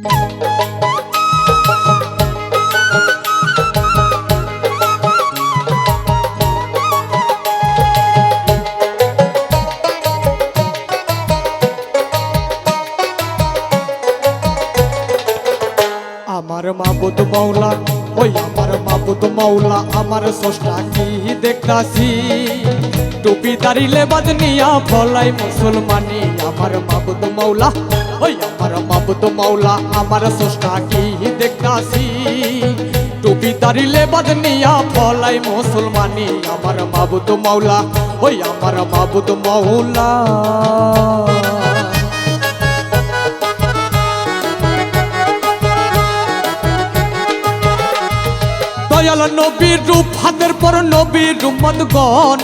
আমার মাবুদ মৌলা ওই আমার মাবুদ মৌলা আমার স্রষ্টা কি দেখতাছি? টুপি দাঁড়িলে বাদনিয়া ফলাই মুসলমানি, আমার মাবুদ মৌলা ওই আমার মাবুদ মৌলা আমার স্রষ্টা কি দেখতাছি? টুপি দাঁড়িলে বাদনিয়া ফলাই মুসলমানি, আমার মাবুদ মৌলা ওই আমার মাবুদ মৌলা দয়াল নবীর রূপ, হাতের পর নবীর রুমত গণ।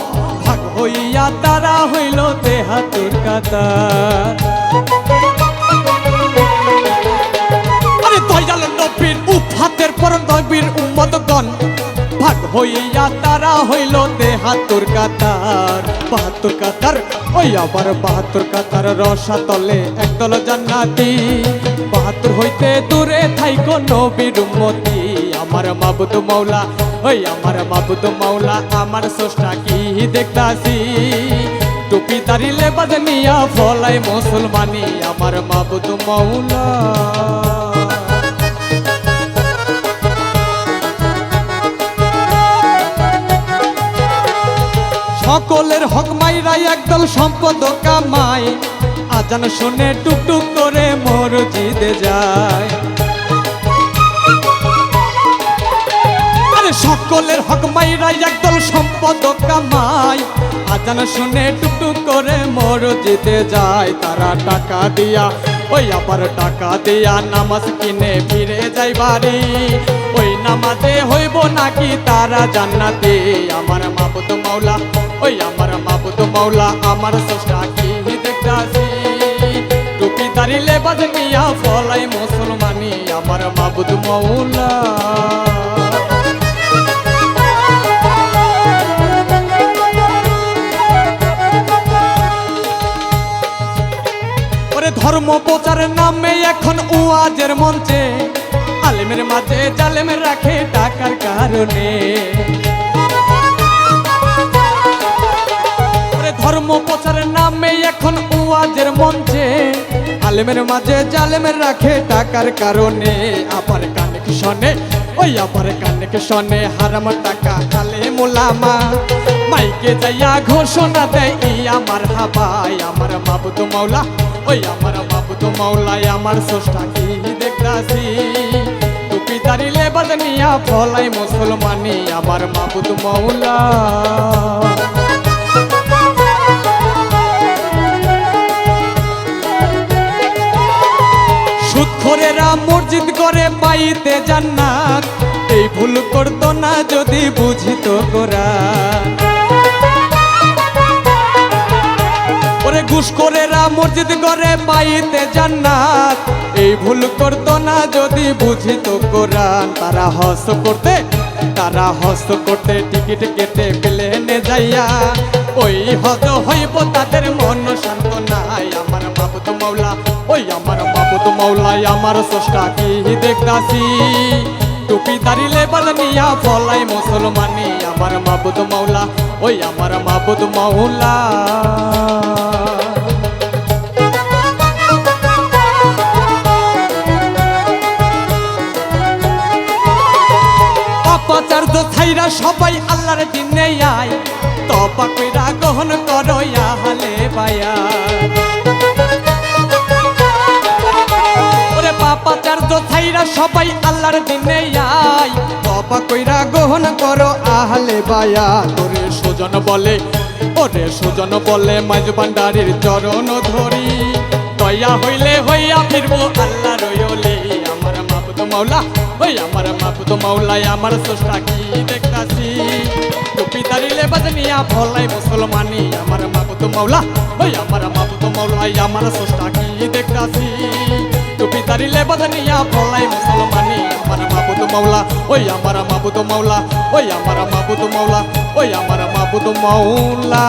ভাগ হইয়া তারা হইল দেহাতুর কাতার। উম্মত ভাগ হইয়া তারা হইল দেহাতুর কাতার। বাহাত্তর কাতার, ওই আবার বাহাত্তর কাতার রসা তলে একদল জান্নাতি। বাহাত্তর হইতে দূরে থাইকো নবীর উম্মতি। আমার মাবুদ মাওলা, ওই আমার মাবুদ মাওলা, আমার স্রষ্টা কি দেখতাছি? টুপি দাঁড়িলে বাজনিয়া ফলাই মুসলমানি, আমার মাবুদ মাওলা। একদল সম্পদ কামাই। আজান শুনে টুকটুক করে মরজিদে যায়। সকলের হক মাইরাই একদল সম্পদ কামাই। আজান শুনে টুকটুক করে মরজিদে যায়। তারা টাকা দিয়া, ওই আবার টাকা দিয়া নামাজ কিনে ফিরে যাই বাড়ি। নামাজে হইব নাকি তারা জান্নাতে? আমার মাবুদ মাওলা, ওই আমার মাবুদ মাওলা, আমার স্রষ্টা কি দেখতাছি? টুপি দাঁড়িলে বাজনিয়া ফলাই মুসলমানি, আমার মাওলা। ধর্ম প্রচারের নামে এখন উয়াজের মঞ্চে। আলেমের মাঝে জালেমের রাখে টাকার কারণে। ধর্ম প্রচারের নামে এখন উয়াজের মঞ্চে। আলেমের মাঝে জালেমের রাখে টাকার কারণে। আবার কানেক শনে? ওই আবার কানেক শনে? হারাম টাকা কালে মোলামা। মাইকে যাইয়া ঘোষণা দেয়, ই আমার হাবাই, আমার মাবুদ মাওলা। ওই আমার মাবুদ মাওলাই, আমার স্রষ্টা কি দেখতাছি টুপি দাঁড়িলে বাজনিয়া ফলাই মুসলমানি আমার মাবুদ মৌলা সুৎখরেরা মসজিদ করে পাইতে জান্নাত, এই ভুল করতো না যদি বুঝিত কোরআন ওরে ঘুষখোরেরা মসজিদ করে পাইতে জান্নাত। এই ভুল করতো না যদি বুঝিত কোরআন। তারা হস করতে, তারা হস করতে টিকিট কেটে প্লেনে যাইয়া। ওই হজ হইব তাদের মন শান্ত নাই আমার বাবু তো মাওলা, ওই আমার মাবুদ মাওলাই আমার স্রষ্টা কি দেখতাছি? টুপি দাঁড়িলে বালনিয়া ফলাই মুসলমানি। আমার মাবুদ মাওলা, ওই আমার মাবুদ মাওলা। ছাইরা সবাই আল্লাহর দিনে আয়। তপা কইরা গ্রহণ করো হালে বায়া ওরে পাপাচার্য ছাইরা সবাই আল্লাহর দিনে আয়। তপা কইরা গ্রহণ করো আহলে বায়া তোরে সুজন বলে, ওরে সুজন বলে, মাঝ ভান্ডারির চরণ ধরি। দয়া হইলে হইয়া ফিরবো আল্লাহ রইলে আমার মাবুদ মাওলা ওই আমার মাবুদ মাওলাই আমার স্রষ্টা কি দেখতাছি? টুপি দাঁড়িলে বাজনিয়া ফলাই মুসলমানি, আমার মাবুদ মাওলা। ওই আমার মাবুদ মাওলাই আমার স্রষ্টা কি দেখতাছি? টুপি দাঁড়িলে বাজনিয়া ফলাই মুসলমানি, আমার মাবুদ মাওলা। ওই আমার মাবুদ মাওলা, ওই আমার মাবুদ মাওলা, ওই আমার মাবুদ মাওলা।